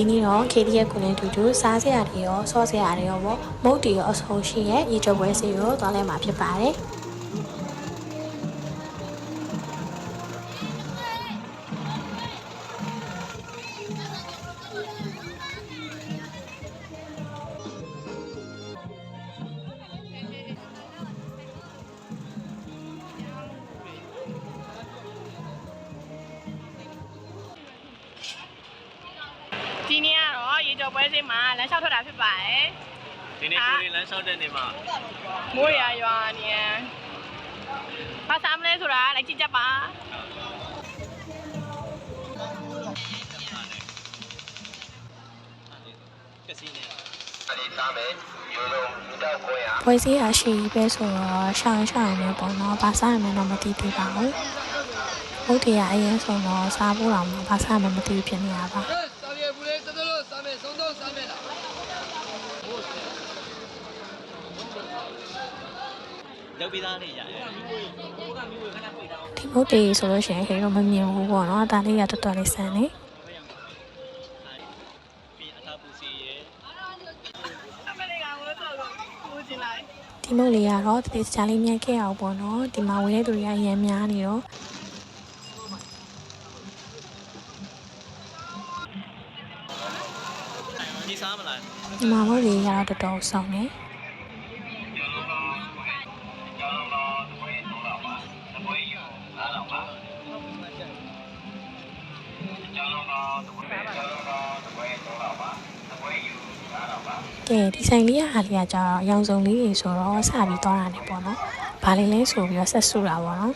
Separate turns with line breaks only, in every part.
ဒီနေ့တော့ KD ရဲ့ကိုလည်းတူတူစားစရာတွေရောဆော့စရာတွေရောပေါ့မုတ်တွေရောအဆုံးရှိရဲ့ရေချိုပွဲစီကိုသွားလဲမှာဖြစ်ပါတယ်။
လမ်းလျှောက်ထွက်တာဖြစ်ပါတယ်
ဒီနေ့ကိုလေးလမ်းလျှောက်တဲ့နေမှာ။
မိုးရရွာနေရန်။ဘာစားမလဲဆိုတာလိုက်ကြည့်ကြပါ
ကစီနေ
ပွဲစည်းအရှိကြီးပဲဆိုတော့ရှောင်းရှောင်းနေပေါ့နော်ဘာစားရမလဲတော့မသိသေးပါဘူးဘုတ်တရားအရင်ဆုံးတော့စားဖို့တော့ဘာစားရမလဲမသိဘူးဖြစ်နေတာပါ
ရောက်ပြီးသားနေရရဲ့
ဒီဘုတ်တေဆိုလို့ရှိရင်ခေတော့မမြင်ဘူးပေါ့နော်ဒါလေးကတော်တော်လေးဆန်းနေ
ပြီးအထာပူစီရဲ့။
အမေရိကန်ကိုတော့ကိုကျင်လိုက်
ဒီမုတ်လေးကတော့တတိချာလေးမြတ်ခဲ့အောင်ပေါ့နော်ဒီမှာဝယ်တဲ့သူတွေကရမ်းများနေတော့
ဒီစားမလား
ဒီမှာဘုတ်လေးကတော့တော်တော်ဆောင်နေ ကဲဒီဆိုင်လေးကဟာလေးကကြာတော့အယောင်စုံလေးတွေဆိုတော့စပြီးသွားတာနေပေါ့နော်။ဘာလေးလဲဆိုပြီးတော့ဆက်စုတာပေါ့နော်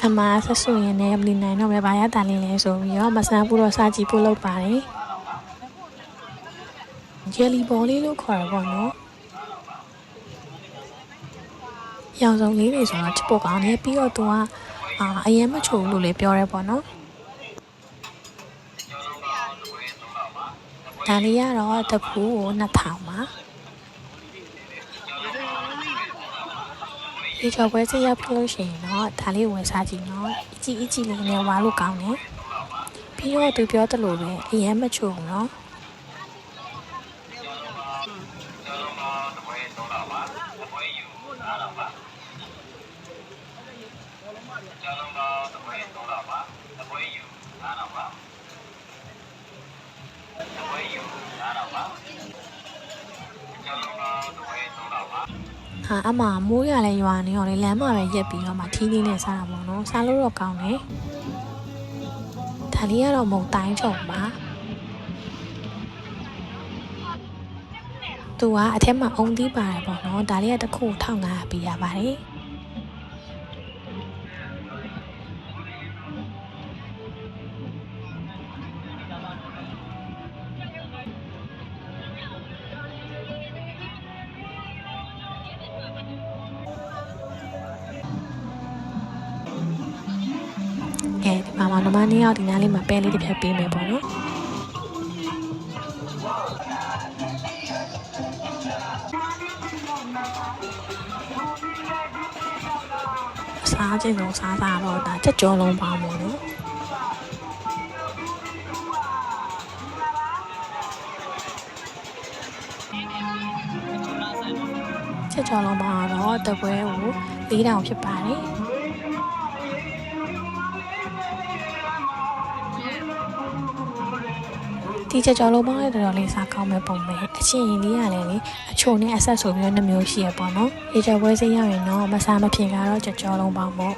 ။အမဆက်စုရင်လည်းမလီနိုင်တော့ပဲဘာရတာလေးလဲဆိုပြီးတော့မဆန်းဘူးတော့စားကြည့်ဖို့လုပ်ပါတယ်။ဂျယ်လီဘောလေးလို့ခေါ်ရပေါ့နော်။ ရောင်စုံလေးတွေဆိုတော့ချစ်ဖို့ကောင်းတယ်ပြီးတော့သူကအာအရင်မချိုဘူးလို့လည်းပြောရဲပေါ့နော်။ဒါလေးကတော့တပူကို2000ပါဒီချောပွဲစရောက်ဖြစ်လို့ရှိရင်တော့ဒါလေးဝယ်စားကြည့်နော်အကြည့်အကြည့်လေးနဲ့ဝါလို့ကောင်းတယ်ပြီးတော့သူပြောသလိုပဲအရင်မချို ဘူးနော်ဟာအမမိုးရလဲရွာနေရောလေလမ်းမှာပဲရက်ပြီးတော့မှထီးလေးနဲ့စားတာပေါ့နော်စားလို့တော့ကောင်းတယ်ဒါလေးကတော့မုံတိုင်းချုံပါသူကအထက်မှာအုံသီးပါတယ်ပေါ့နော်ဒါလေးကတစ်ခု1500ပေးရပါတယ် ကဲဒီမှာမနမနေ့ရောက်ဒီနားလေးမှာပဲလေးတစ်ဖြတ်ပေးမယ်ပေါ့နော်စားခြင်းတော့စားစားတော့ဒါချက်ကြောလုံးပါမို့နော်ချက်ကြောလုံးပါတော့တပွဲကို၄တောင်ဖြစ်ပါတယ် ဒီချက်ကြောလုံးပေါင်းလိုက်တော်တော်လေးစားကောင်းမဲ့ပုံပဲအချင်းရင်လေးရလဲလေအချိုနဲ့အဆက်ဆိုပြီးတော့နှမျိုးရှိရပေါ့နော်ရေကြောပွဲစိရောက်ရင်တော့မစားမဖြစ်ကတော့ချက်ကြောလုံးပေါင်းပေါ့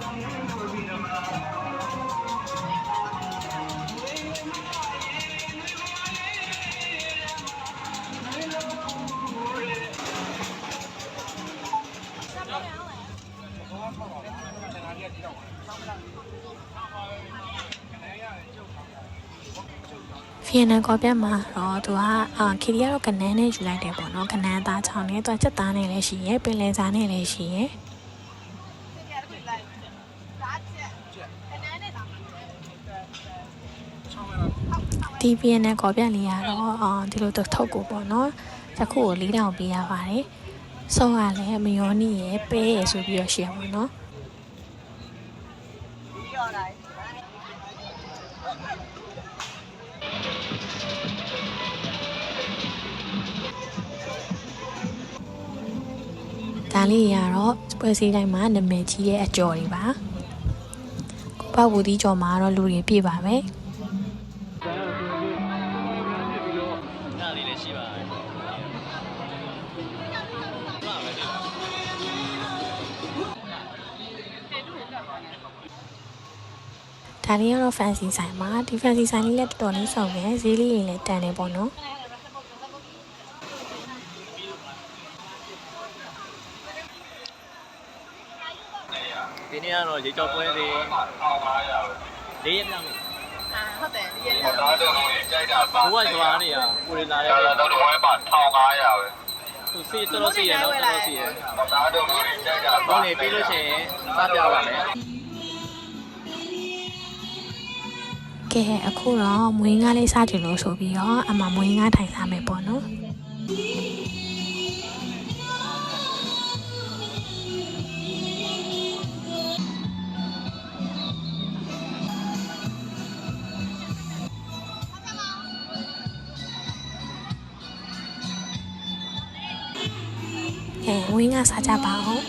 ဗီယက်နမ်ကော်ပြတ်မှာတော့သူကအာခီရီကတော့ကနန်းနဲ့ယူလိုက်တယ်ပေါ့နော်ကနန်းသားချောင်းနဲ့သူကချက်သားနဲ့လည်းရှိရဲပင်လယ်စားနဲ့လည်းရှိရဲဒီဗီယက်နမ်ကော်ပြတ်လေးကတော့အာဒီလိုတော့ထုတ်ကိုပေါ့နော်တစ်ခုကို၄တောင်ပေးရပါတယ်ဆုံးကလည်းမယောနီရယ်ပဲရယ်ဆိုပြီးတော့ရှိရပါတော့
လေး
တွေကတော့ပွဲစည်းတိုင်းမှာနာမည်ကြီးရဲ့အကျော်တွေပါကိုပေါ့ဘူးဒီကျော်မှာတော့လူတွေပြည့်ပါပဲ
ညလေးလည်းရှိပါတယ်ဟုတ်ပါပဲဒီလား
ဒါလေးကတော့ fancy ဆိုင်ပါဒီ fancy ဆိုင်လေးလည်းတော်တော်လေးဆောင်တယ်ဈေးလေးတွေလည်းတန်တယ်ပေါ့နော်
ကတော့ရေကြောက်ပွဲလေးလေးရက်မြောက်နေ
အာဟုတ်တယ်ဒီရက်
ဒါတော့ဒီကြိုက်တာပါ
ဘိုးကကြွားနေရကိုရီလာရဲ
ဒါတော့ဝဲပါ1500ပဲ
သူစီတော်တော်စီရနော်တော်တော်စီရ
ဒါတော့ဒီကြိုက်တာပါ
ဘောင်းနေပြီးလို့ရှိရင်စပြပါမယ်
ကဲအခုတော့မွေးငါးလေးစားကြည့်လို့ဆိုပြီးတော့အမမွေးငါးထိုင်စားမယ်ပေါ့နော် ဝင်းကစားကြပါအောင်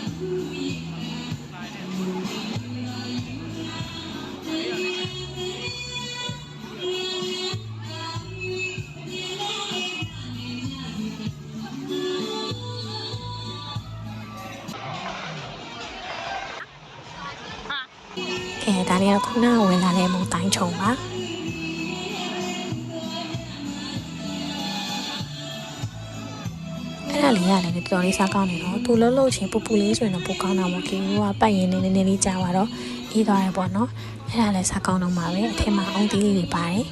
ကဲဒါလေးကခုနကဝင်လာတဲ့မုံတိုင်းချုံပါ အဲ့ဒါလေးရတယ်တော်တော်လေးစားကောင်းနေတော့သူလှုပ်လှုပ်ချင်းပူပူလေးဆိုရင်တော့ပိုကောင်းတာပေါ့ကီကပတ်ရင်နေနေနေလေးကြာသွားတော့အေးသွားတယ်ပေါ့နော်အဲ့ဒါလည်းစားကောင်းတော့မှာပဲအထက်မှာအုံးသီးလေးတွေပါတယ်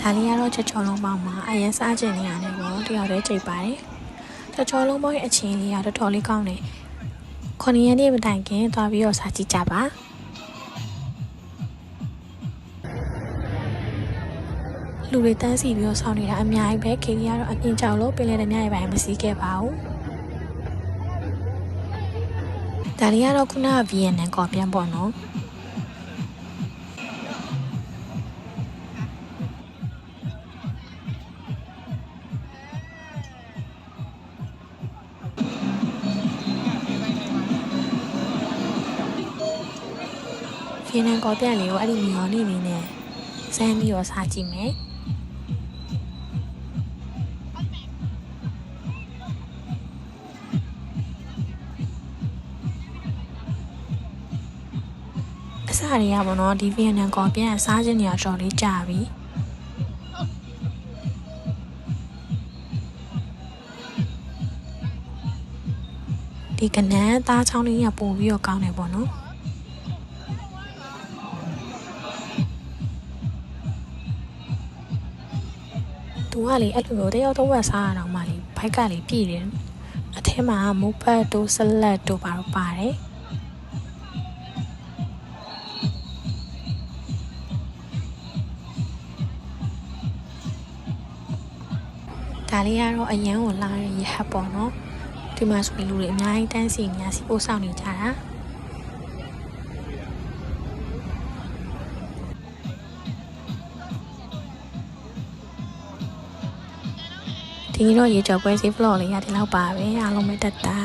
ဒါလေးကတော့ချောချောလုံးပေါင်းမှာအရင်စားကျင်နေရတယ်ပေါ့တယောက်တည်းကြိတ်ပါတယ် ချောချောလုံးပေါင်းရဲ့အချင်းလေးကတော်တော်လေးကောင်းတယ်ခုနှစ်ရက်နေ့မတိုင်ခင်သွားပြီးတော့စားကြည့်ကြပါလူတွေတန်းစီပြီးတော့ဆောင်းနေတာအများကြီးပဲခေကြီးကတော့အပြင်ကြောက်လို့ပင်လယ်တညရဲ့ပိုင်းမစည်းခဲ့ပါဘူးဒါလေးကတော့ခုနက VN ကော်ပြန်ပေါ့နော် ဖင်းနန်ကောပြန်လေးကိုအဲ့ဒီမီယောနေလေးနဲ့စမ်းပြီးတော့စားကြည့်မယ်အစားတွေကပေါ့နော်ဒီဗီယက်နမ်ကောပြန်စားခြင်းနေရတော့လေးကြာပြီဒီကနန်းသားချောင်းလေးကပို့ပြီးတော့ကောင်းတယ်ပေါ့နော် သူကလေအဲ့လိုမျိုးတယောက်တော့ဝက်စားရအောင်မှလေဘိုက်ကလေပြည့်တယ်အထဲမှာမုတ်ပတ်တို့ဆလတ်တို့ပါတော့ပါတယ်ဒါလေးကတော့အရန်ကိုလာရရဟပ်ပေါ့နော်ဒီမှာဆိုရင်လူတွေအများကြီးတန်းစီနေရစီပို့ဆောင်နေကြတာ ဒီနေ့တော့ရေကြော်ပွဲစီ vlog လေးရဒီလောက်ပါပဲအားလုံးပဲတက်တာ